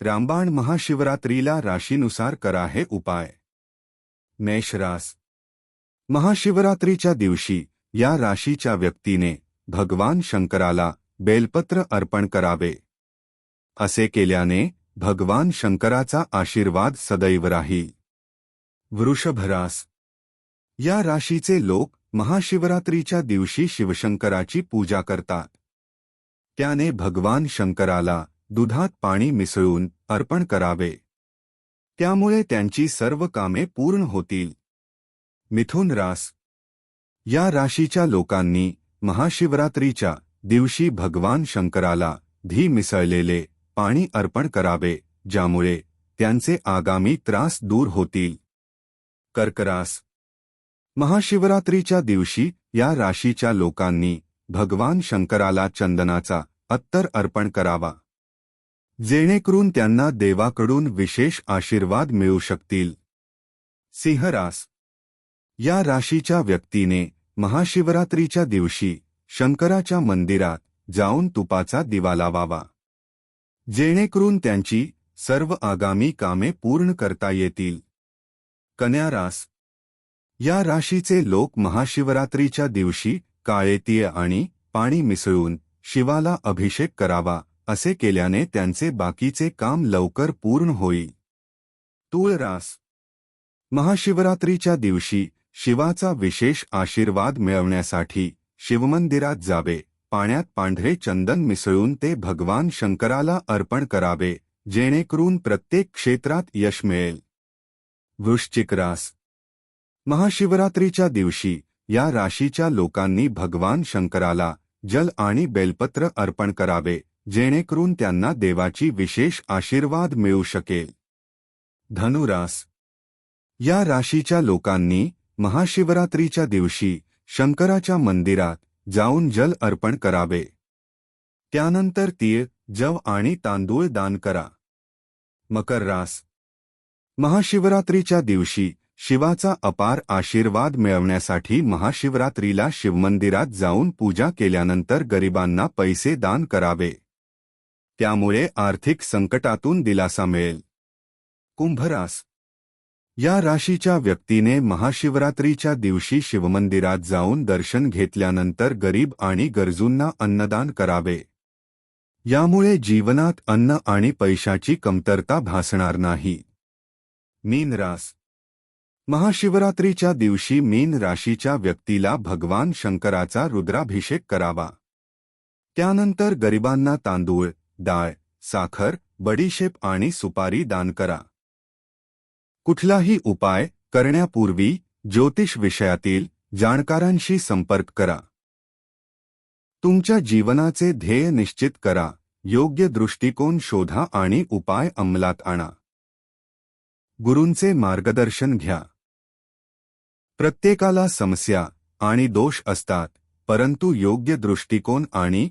रामबाण महाशिवरात्रीला राशीनुसार करा हे उपाय. मेषरास महाशिवरात्रीच्या दिवशी या राशीच्या व्यक्तीने भगवान शंकराला बेलपत्र अर्पण करावे. असे केल्याने भगवान शंकराचा आशीर्वाद सदैव राही. वृषभरास या राशीचे लोक महाशिवरात्रीच्या दिवशी शिवशंकराची पूजा करतात. त्याने भगवान शंकराला दुधात पाणी मिसळून अर्पण करावे. त्यामुळे त्यांची सर्व कामे पूर्ण होतील. मिथुन रास. या राशीच्या लोकांनी महाशिवरात्रीच्या दिवशी भगवान शंकराला धी मिसळलेले पाणी अर्पण करावे ज्यामुळे त्यांचे आगामी त्रास दूर होतील. कर्करास. महाशिवरात्रीच्या दिवशी या राशीच्या लोकांनी भगवान शंकराला चंदनाचा अत्तर अर्पण करावा. जेणेकरून त्यांना देवाकडून विशेष आशीर्वाद मिळू शकतील. सिंहरास. या राशीच्या व्यक्तीने महाशिवरात्रीच्या दिवशी शंकराच्या मंदिरात जाऊन तुपाचा दिवा लावावा. जेणेकरून त्यांची सर्व आगामी कामे पूर्ण करता येतील. कन्यारास. या राशीचे लोक महाशिवरात्रीच्या दिवशी काळेतीय आणि पाणी मिसळून शिवाला अभिषेक करावा. असे केल्याने त्यांचे बाकीचे काम लवकर पूर्ण होईल. तुळरास महाशिवरात्रीच्या दिवशी शिवाचा विशेष आशीर्वाद मिळवण्यासाठी शिवमंदिरात जावे पाण्यात पांढरे चंदन मिसळून ते भगवान शंकराला अर्पण करावे जेणेकरून प्रत्येक क्षेत्रात यश मिळेल. वृश्चिक रास. महाशिवरात्रीच्या दिवशी या राशीच्या लोकांनी भगवान शंकराला जल आणि बेलपत्र अर्पण करावे जेणेकरून त्यांना देवाची विशेष आशीर्वाद मिळू शकेल. धनुरास. या राशीच्या लोकांनी महाशिवरात्रीच्या दिवशी शंकराच्या मंदिरात जाऊन जल अर्पण करावे. त्यानंतर तीळ जव आणि तांदूळ दान करा. मकर रास. महाशिवरात्रीच्या दिवशी शिवाचा अपार आशीर्वाद मिळवण्यासाठी महाशिवरात्रीला शिवमंदिरात जाऊन पूजा केल्यानंतर गरिबांना पैसे दान करावे. त्यामुळे आर्थिक संकटातून दिलासा मिळेल. कुंभरास या राशीच्या व्यक्तीने महाशिवरात्रीच्या दिवशी शिवमंदिरात जाऊन दर्शन घेतल्यानंतर गरीब आणि गरजूंना अन्नदान करावे. यामुळे जीवनात अन्न आणि पैशाची कमतरता भासणार नाही. मीन रास. महाशिवरात्रीच्या दिवशी मीन राशीच्या व्यक्तीला भगवान शंकराचा रुद्राभिषेक करावा. त्यानंतर गरिबांना तांदूळ डाळ साखर बडीशेप आणि सुपारी दान करा. कुठलाही उपाय करण्यापूर्वी ज्योतिष विषयातील जाणकारांशी संपर्क करा. तुमच्या जीवनाचे ध्येय निश्चित करा योग्य दृष्टिकोन शोधा आणि उपाय अंमलात आणा. गुरूंचे मार्गदर्शन घ्या. प्रत्येकाला समस्या आणि दोष असतात परंतु योग्य दृष्टिकोन आणि